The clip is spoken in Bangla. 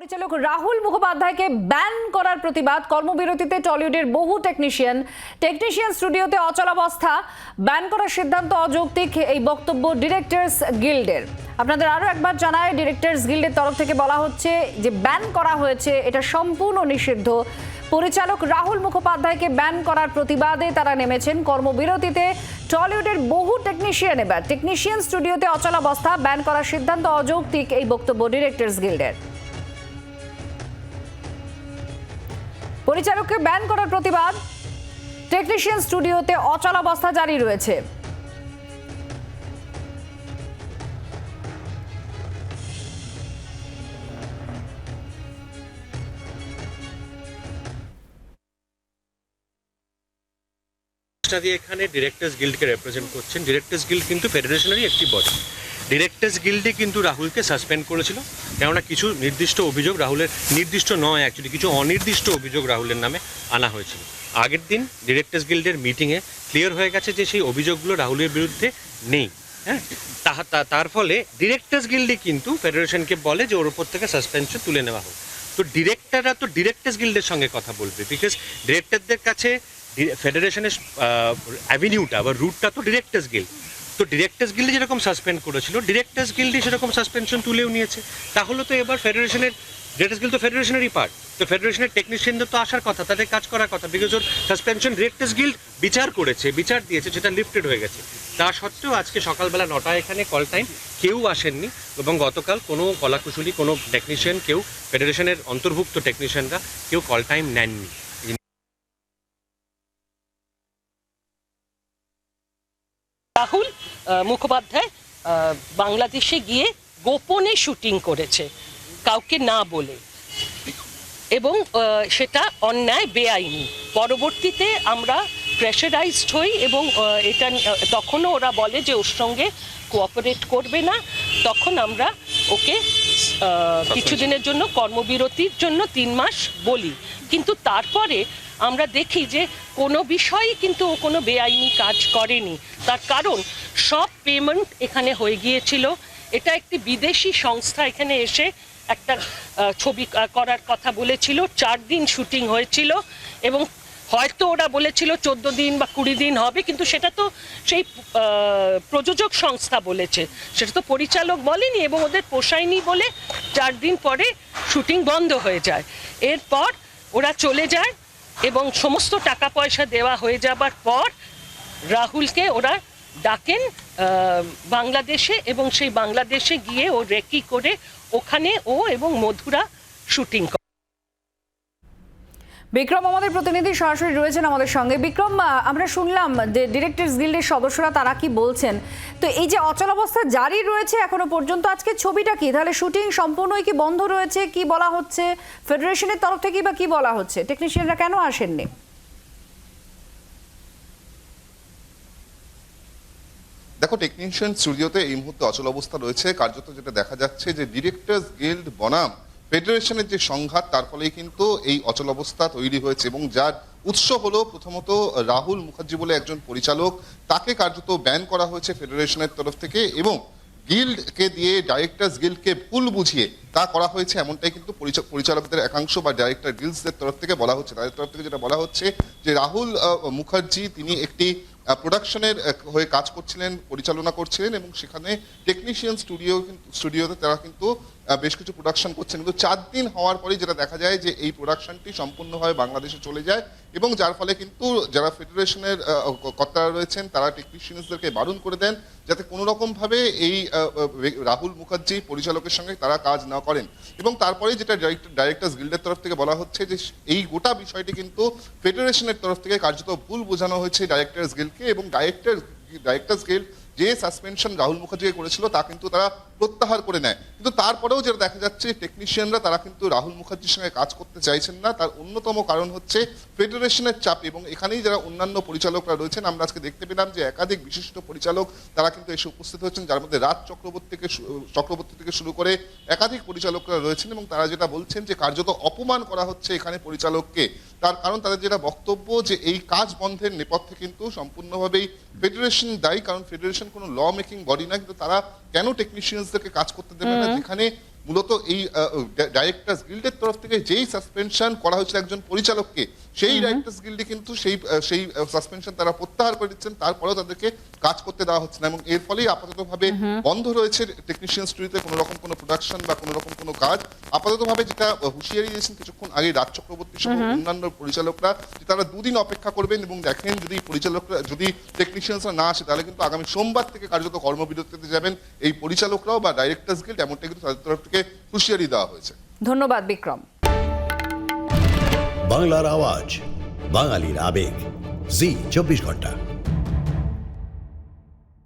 পরিচালক রাহুল মুখোপাধ্যায়কে ব্যান করার প্রতিবাদ। কর্মবিরতিতে টলিউডের বহু টেকনিশিয়ান টেকনিশিয়ান স্টুডিওতে অচলাবস্থা ব্যান করার সিদ্ধান্ত অযৌক্তিক, এই বক্তব্য ডিরেক্টরস গিল্ডের আপনাদের আরও একবার জানায় ডিরেক্টরস গিল্ডের তরফ থেকে বলা হচ্ছে যে ব্যান করা হয়েছে, এটা সম্পূর্ণ নিষিদ্ধ। পরিচালক রাহুল মুখোপাধ্যায়কে ব্যান করার প্রতিবাদে তারা নেমেছেন কর্মবিরতিতে। টলিউডের বহু টেকনিশিয়ান এবার। টেকনিশিয়ান স্টুডিওতে অচলাবস্থা ব্যান করার সিদ্ধান্ত অযৌক্তিক, এই বক্তব্য ডিরেক্টরস গিল্ডের পরিচালককে ব্যান করার প্রতিবাদ। টেকনিশিয়ান স্টুডিওতে অচলাবস্থা জারি রয়েছে। এখানে ডিরেক্টর্স গিল্ডকে রিপ্রেজেন্ট করছেন। ডিরেক্টর্স গিল্ড কিন্তু ফেডারেশনেরই একটি বডি ডিরেক্টর্স গিল্ডে কিন্তু রাহুলকে সাসপেন্ড করেছিল। কেননা কিছু নির্দিষ্ট অভিযোগ রাহুলের, নির্দিষ্ট নয় অ্যাকচুয়ালি কিছু অনির্দিষ্ট অভিযোগ রাহুলের নামে আনা হয়েছিল। আগের দিন ডিরেক্টর্স গিল্ডের মিটিংয়ে ক্লিয়ার হয়ে গেছে যে সেই অভিযোগগুলো রাহুলের বিরুদ্ধে নেই হ্যাঁ? তা- তার ফলে ডিরেক্টর্স গিল্ডে কিন্তু ফেডারেশনকে বলে যে ওর ওপর থেকে সাসপেনশন তুলে নেওয়া হোক। তো ডিরেক্টররা তো ডিরেক্টর্স গিল্ডের সঙ্গে কথা বলবে বিকজ ডিরেক্টরদের কাছে ফেডারেশনের অ্যাভিনিউটা বা রুটটা তো ডিরেক্টর্স গিল্ড তো ডিরেক্টর্স গিল্ডে যেরকম সাসপেন্ড করেছিল ডিরেক্টর্স গিল্ডে সেরকম সাসপেনশন তুলেও নিয়েছে। তাহলে তো এবার ফেডারেশনের ডিরেক্টর্স গিল্ড তো ফেডারেশনেরই পার্ট তো ফেডারেশনের টেকনিশিয়ানদের তো আসার কথা, তাদের কাজ করার কথা বিকজ ওর সাসপেনশন ডিরেক্টর্স গিল্ড বিচার করেছে, বিচার দিয়েছে যেটা লিফটেড হয়ে গেছে। তা সত্ত্বেও আজকে সকালবেলা নটা এখানে কল টাইম কেউ আসেননি, এবং গতকাল কোনো কলাকুশলী, কোনো টেকনিশিয়ান কেউ ফেডারেশনের অন্তর্ভুক্ত টেকনিশিয়ানরা কেউ কল টাইম নেননি। মুখোপাধ্যায় বাংলাদেশে গিয়ে গোপনে শুটিং করেছে, কাউকে না বলে। এবং সেটা অন্যায়, বেআইনি। পরবর্তীতে আমরা প্রেশারাইজড হই এবং এটা তখনও ওরা বলে যে ওর সঙ্গে কোঅপারেট করবে না। তখন আমরা ওকে কিছুদিনের জন্য কর্মবিরতির জন্য তিন মাস বলি। কিন্তু তারপরে আমরা দেখি যে কোনো বিষয়ই কিন্তু ও কোনো বেআইনি কাজ করেনি। তার কারণ সব পেমেন্ট এখানে হয়ে গিয়েছিল। এটা একটি বিদেশি সংস্থা এখানে এসে একটা ছবি করার কথা বলেছিল। চার দিন শুটিং হয়েছিল এবং হয়তো ওরা বলেছিল চোদ্দ দিন বা কুড়ি দিন হবে, কিন্তু সেটা তো সেই প্রযোজক সংস্থা বলেছে। সেটা তো পরিচালক বলেনি এবং ওদের পোষায়নি বলে চার দিন পরে শুটিং বন্ধ হয়ে যায়। এরপর ওরা চলে যায় এবং সমস্ত টাকা পয়সা দেওয়া হয়ে যাবার পর রাহুলকে ওরা ডাকেন বাংলাদেশে এবং সেই বাংলাদেশে গিয়ে ও রেকি করে ওখানে ও এবং মধুরা শুটিং করে। বিক্রম, আমাদের প্রতিনিধি সরাসরি রয়েছেন আমাদের সঙ্গে। বিক্রম আমরা শুনলাম যে ডিরেক্টরস গিল্ডের সদস্যরা তারা কি বলছেন। তো এই যে অচলাবস্থা জারি রয়েছে এখনও পর্যন্ত আজকে ছবিটা কি? তাহলে শুটিং সম্পূর্ণই কি বন্ধ রয়েছে? কি বলা হচ্ছে? ফেডারেশনের তরফ থেকে বা কি বলা হচ্ছে? টেকনিশিয়ানরা কেন আসেননি? দেখো টেকনিশিয়ান স্টুডিওতে এই মুহূর্তে অচল অবস্থা রয়েছে। কার্যত যেটা দেখা যাচ্ছে যে ডিরেক্টর্স গিল্ড বনাম ফেডারেশনের যে সংঘাত, তার ফলেই কিন্তু এই অচল অবস্থা তৈরি হয়েছে এবং যার উৎস হলো প্রথমত রাহুল মুখার্জি বলে একজন পরিচালক, তাকে কার্যত ব্যান করা হয়েছে ফেডারেশনের তরফ থেকে এবং গিল্ডকে দিয়ে ডাইরেক্টর্স গিল্ডকে ভুল বুঝিয়ে তা করা হয়েছে, এমনটাই কিন্তু পরিচা- পরিচালকদের একাংশ বা ডাইরেক্টর গিল্ডসদের তরফ থেকে বলা হচ্ছে। তাদের তরফ থেকে যেটা বলা হচ্ছে যে রাহুল মুখার্জি তিনি একটি প্রোডাকশনের হয়ে কাজ করছিলেন, পরিচালনা করছিলেন এবং সেখানে টেকনিশিয়ান স্টুডিও স্টুডিওতে তারা কিন্তু বেশ কিছু প্রোডাকশন করছেন কিন্তু চার দিন হওয়ার পরে যেটা দেখা যায় যে এই প্রোডাকশনটি সম্পূর্ণভাবে বাংলাদেশে চলে যায় এবং যার ফলে কিন্তু যারা ফেডারেশনের কর্তারা রয়েছেন, তারা টেকনিশিয়ানসদেরকে বারণ করে দেন যাতে কোনো রকমভাবে এই রাহুল মুখার্জি পরিচালকের সঙ্গে তারা কাজ না করেন। এবং তারপরে যেটা ডাইরেক্টর্স গিল্ডের তরফ থেকে বলা হচ্ছে যে এই গোটা বিষয়টি কিন্তু ফেডারেশনের তরফ থেকে কার্যত ভুল বোঝানো হয়েছে ডাইরেক্টর্স গিল্ডকে এবং ডাইরেক্টর ডাইরেক্টর্স গিল্ড যে সাসপেনশন রাহুল মুখার্জিকে করেছিল, তা কিন্তু তারা প্রত্যাহার করে নেয়। কিন্তু তারপরেও যেটা দেখা যাচ্ছে টেকনিশিয়ানরা তারা কিন্তু রাহুল মুখার্জির সঙ্গে কাজ করতে চাইছেন না। তার অন্যতম কারণ হচ্ছে ফেডারেশনের চাপ এবং এখানেই যারা অন্যান্য পরিচালকরা রয়েছেন, আমরা আজকে দেখতে পেলাম যে একাধিক বিশিষ্ট পরিচালক তারা কিন্তু এসে উপস্থিত হয়েছেন, যার মধ্যে রাজ চক্রবর্তী থেকে চক্রবর্তী থেকে শুরু করে একাধিক পরিচালকরা রয়েছেন এবং তারা যেটা বলছেন যে কার্যত অপমান করা হচ্ছে এখানে পরিচালককে। তার কারণ তাদের যেটা বক্তব্য যে এই কাজ বন্ধের নেপথ্যে কিন্তু সম্পূর্ণভাবেই ফেডারেশন দায়ী, কারণ ফেডারেশন কোনো ল মেকিং বডি না কিন্তু তারা কেন টেকনিশিয়ানসদেরকে কাজ করতে দেবে না? যেখানে মূলত এই ডাইরেক্টর্স গিল্ডের তরফ থেকে যেই সাসপেনশন করা হয়েছিল একজন পরিচালককে সেই ডাইরেক্টর্স গিল্ডে কিন্তু সেই সেই সাসপেনশন তারা প্রত্যাহার করে দিচ্ছেন। তারপরেও তাদেরকে কাজ করতে দেওয়া হচ্ছে না এবং এর ফলেই আপাতত ভাবে বন্ধ রয়েছে টেকনিশিয়ান স্টুডিওতে কোনো রকম কোনো প্রোডাকশন বা কোনো রকম কোনো কাজ। আপাতত ভাবে যেটা হুঁশিয়ারি দিয়েছেন কিছুক্ষণ আগে রাজ চক্রবর্তী সহ অন্যান্য পরিচালকরা যে তারা দুদিন অপেক্ষা করবেন এবং দেখেন যদি পরিচালকরা যদি টেকনিশিয়ানসরা না আসে তাহলে কিন্তু আগামী সোমবার থেকে কার্যত কর্মবিরতিতে যাবেন এই পরিচালকরাও বা ডাইরেক্টার্স গিল্ড এমনটা কিন্তু তাদের তরফ থেকে হুঁশিয়ারি দেওয়া হয়েছে। ধন্যবাদ বিক্রম। বাংলার আওয়াজ বাঙালির আবেগ। জি চব্বিশ ঘণ্টা।